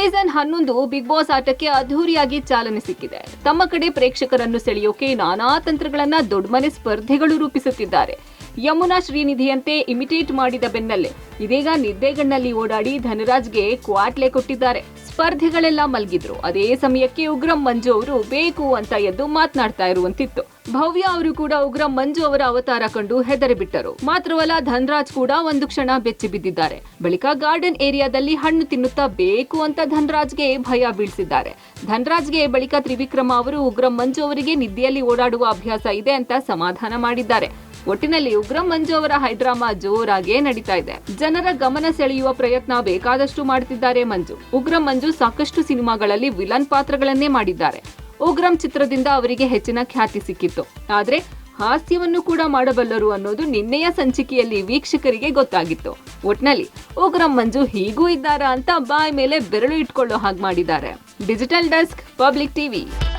Season ಹನ್ನೊಂದು big boss ಆಟಕ್ಕೆ ಅದ್ಧೂರಿಯಾಗಿ ಚಾಲನೆ ಸಿಕ್ಕಿದೆ. ತಮ್ಮ ಕಡೆ ಪ್ರೇಕ್ಷಕರನ್ನು ಸೆಳೆಯೋಕೆ ನಾನಾ ತಂತ್ರಗಳನ್ನ ದೊಡ್ಡಮನೆ ಸ್ಪರ್ಧೆಗಳು ರೂಪಿಸುತ್ತಿದ್ದಾರೆ. ಯಮುನಾ ಶ್ರೀನಿಧಿಯಂತೆ ಇಮಿಟೇಟ್ ಮಾಡಿದ ಬೆನ್ನಲ್ಲೇ, ಇದೀಗ ನಿದ್ದೆಗಣ್ಣಲ್ಲಿ ಓಡಾಡಿ ಧನರಾಜ್ಗೆ ಕ್ವಾಟ್ಲೆ ಕೊಟ್ಟಿದ್ದಾರೆ. ಸ್ಪರ್ಧಿಗಳೆಲ್ಲ ಮಲಗಿದ್ರು. ಅದೇ ಸಮಯಕ್ಕೆ ಉಗ್ರಂ ಮಂಜು ಅವರು ಬೇಕು ಅಂತ ಎದ್ದು ಮಾತನಾಡ್ತಾ ಇರುವಂತಿತ್ತು. ಭವ್ಯ ಅವರು ಕೂಡ ಉಗ್ರಂ ಮಂಜು ಅವರ ಅವತಾರ ಕಂಡು ಹೆದರಿಬಿಟ್ಟರು. ಮಾತ್ರವಲ್ಲ, ಧನ್ರಾಜ್ ಕೂಡ ಒಂದು ಕ್ಷಣ ಬೆಚ್ಚಿ ಬಿದ್ದಿದ್ದಾರೆ. ಬಳಿಕ ಗಾರ್ಡನ್ ಏರಿಯಾದಲ್ಲಿ ಹಣ್ಣು ತಿನ್ನುತ್ತಾ ಬೇಕು ಅಂತ ಧನ್ರಾಜ್ಗೆ ಭಯ ಬೀಳಿಸಿದ್ದಾರೆ. ಧನ್ರಾಜ್ಗೆ ಬಳಿಕ ತ್ರಿವಿಕ್ರಮ ಅವರು ಉಗ್ರಂ ಮಂಜು ಅವರಿಗೆ ನಿದ್ದೆಯಲ್ಲಿ ಓಡಾಡುವ ಅಭ್ಯಾಸ ಇದೆ ಅಂತ ಸಮಾಧಾನ ಮಾಡಿದ್ದಾರೆ. ಒಟ್ಟಿನಲ್ಲಿ ಉಗ್ರ ಮಂಜು ಅವರ ಹೈಡ್ರಾಮಾ ಜೋರಾಗೇ ನಡೀತಾ ಇದೆ. ಜನರ ಗಮನ ಸೆಳೆಯುವ ಪ್ರಯತ್ನ ಬೇಕಾದಷ್ಟು ಮಾಡುತ್ತಿದ್ದಾರೆ ಮಂಜು. ಉಗ್ರ ಮಂಜು ಸಾಕಷ್ಟು ಸಿನಿಮಾಗಳಲ್ಲಿ ವಿಲನ್ ಪಾತ್ರಗಳನ್ನೇ ಮಾಡಿದ್ದಾರೆ. ಉಗ್ರಂ ಚಿತ್ರದಿಂದ ಅವರಿಗೆ ಹೆಚ್ಚಿನ ಖ್ಯಾತಿ ಸಿಕ್ಕಿತ್ತು. ಆದ್ರೆ ಹಾಸ್ಯವನ್ನು ಕೂಡ ಮಾಡಬಲ್ಲರು ಅನ್ನೋದು ನಿನ್ನೆಯ ಸಂಚಿಕೆಯಲ್ಲಿ ವೀಕ್ಷಕರಿಗೆ ಗೊತ್ತಾಗಿತ್ತು. ಒಟ್ನಲ್ಲಿ ಉಗ್ರಂ ಮಂಜು ಹೀಗೂ ಇದ್ದಾರಾ ಅಂತ ಬಾಯ್ ಮೇಲೆ ಬೆರಳು ಇಟ್ಕೊಳ್ಳೋ ಹಾಗೆ ಮಾಡಿದ್ದಾರೆ. Digital desk, public TV.